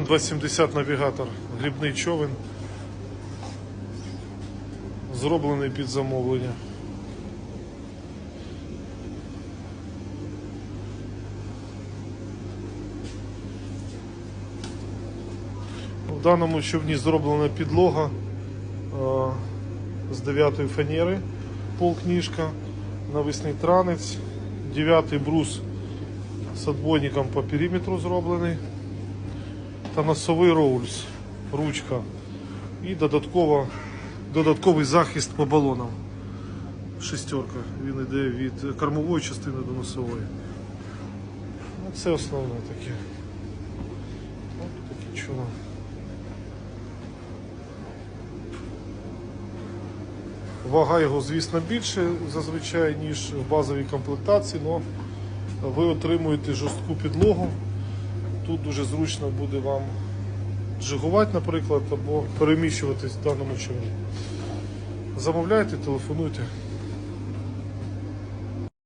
Човен 270 навігатор, грібний човен. Зроблений під замовлення. В даному човні зроблена підлога е, з 9 фанери, полкнижка, навісний транець, 9 брус з отбойником по периметру зроблений та носовий роульс, ручка і додатково, додатковий захист по балонам. Шестерка. Він йде від кормової частини до носової. Ну, це основне таке. От такі чудо. Вага його, звісно, більше зазвичай, ніж в базовій комплектації, але ви отримуєте жорстку підлогу. Тут дуже зручно буде вам джигувати, наприклад, або переміщуватись в даному човні. Замовляйте, телефонуйте.